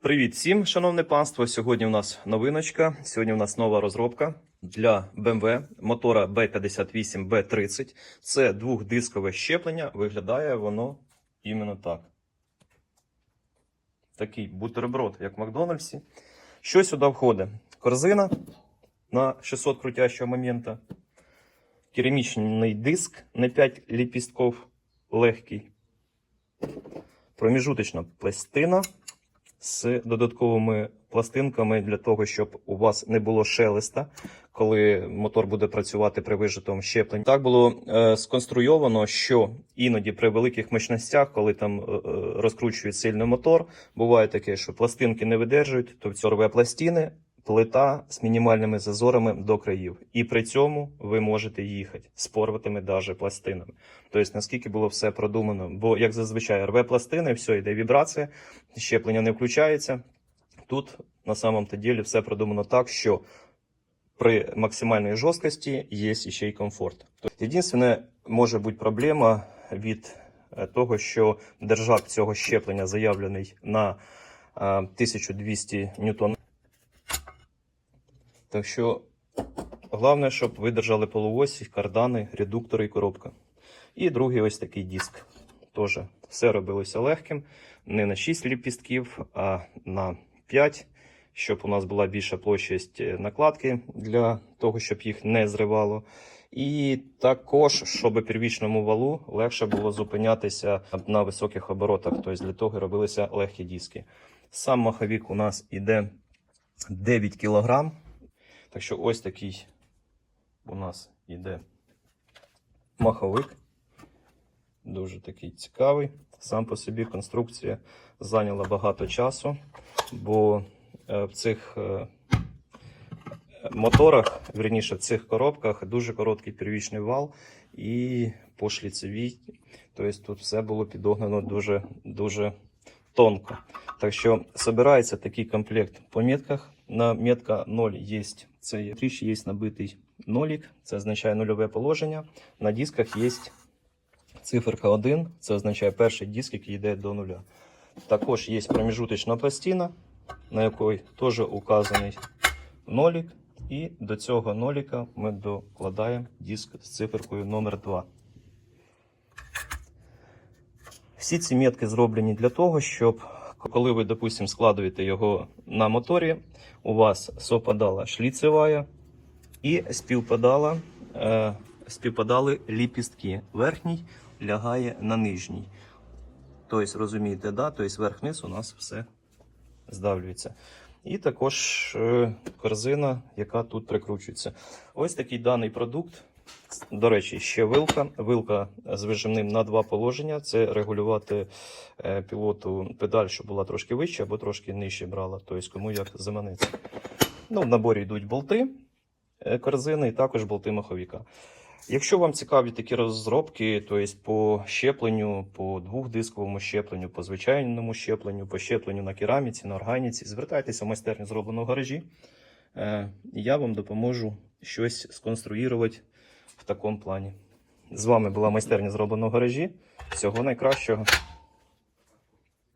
Привіт всім, шановне панство. Сьогодні у нас новиночка. Сьогодні у нас нова розробка для BMW мотора B58 B30. Це двохдискове щеплення. Виглядає воно іменно так. Такий бутерброд, як в Макдональдсі. Що сюди входить? Корзина на 600 крутящого момента. Керамічний диск на 5 ліпістків, легкий. Проміжуточна пластина з додатковими пластинками для того, щоб у вас не було шелеста, коли мотор буде працювати при вижитому щепленні. Так було е, сконструйовано, що іноді при великих мощностях, коли там е, е, розкручують сильно мотор, буває таке, що пластинки не видержують, то це рве пластини, плита з мінімальними зазорами до країв. І при цьому ви можете їхати з порватими даже пластинами. Тобто, наскільки було все продумано. Бо, як зазвичай, рве пластини, все йде вібрація, щеплення не включається. Тут на самом то ділі все продумано так, що при максимальній жорсткості є ще й комфорт. Тобто, Єдине, може бути проблема від е, того, що держак цього щеплення заявлений на е, 1200 ньютон. Так що головне, щоб ви держали полуосі, кардани, редуктори і коробка. І другий ось такий диск. Теж все робилося легким. Не на 6 ліпістків, а на 5, щоб у нас була більша площадь накладки для того, щоб їх не зривало. І також, щоб первічному валу легше було зупинятися на високих оборотах. Тобто для того робилися легкі диски. Сам маховик у нас іде 9 кг. Так що ось такий у нас іде маховик. Дуже такий цікавий. Сам по собі конструкція зайняла багато часу, бо е, в цих е, моторах, вірніше, в цих коробках дуже короткий первічний вал і по шліцевій. Тобто тут все було підогнано дуже, дуже тонко. Так що збирається такий комплект по метках. На метка 0 є, це є тріш, є набитий нолік, це означає нульове положення. На дисках є циферка 1, це означає перший диск, який йде до нуля. Також є проміжуточна пластина, на якій теж указаний нолік. І до цього ноліка ми докладаємо диск з циферкою номер 2. Всі ці метки зроблені для того, щоб коли ви, допустимо, складуєте його на моторі, у вас совпадала шліцева і співпадала, е, співпадали ліпістки. Верхній лягає на нижній. Тобто, розумієте, да? тобто верх-низ у нас все здавлюється. І також е, корзина, яка тут прикручується. Ось такий даний продукт. До речі, ще вилка. Вилка з вижимним на два положення. Це регулювати е, пілоту педаль, щоб була трошки вища або трошки нижче брала. Тобто, кому як заманеться. Ну, в наборі йдуть болти е, корзини і також болти маховіка. Якщо вам цікаві такі розробки, то є по щепленню, по двохдисковому щепленню, по звичайному щепленню, по щепленню на кераміці, на органіці, звертайтеся в майстерню зробленого в гаражі. Е, Я вам допоможу щось сконструювати в такому плані. З вами була майстерня зробленого в гаражі. Всього найкращого.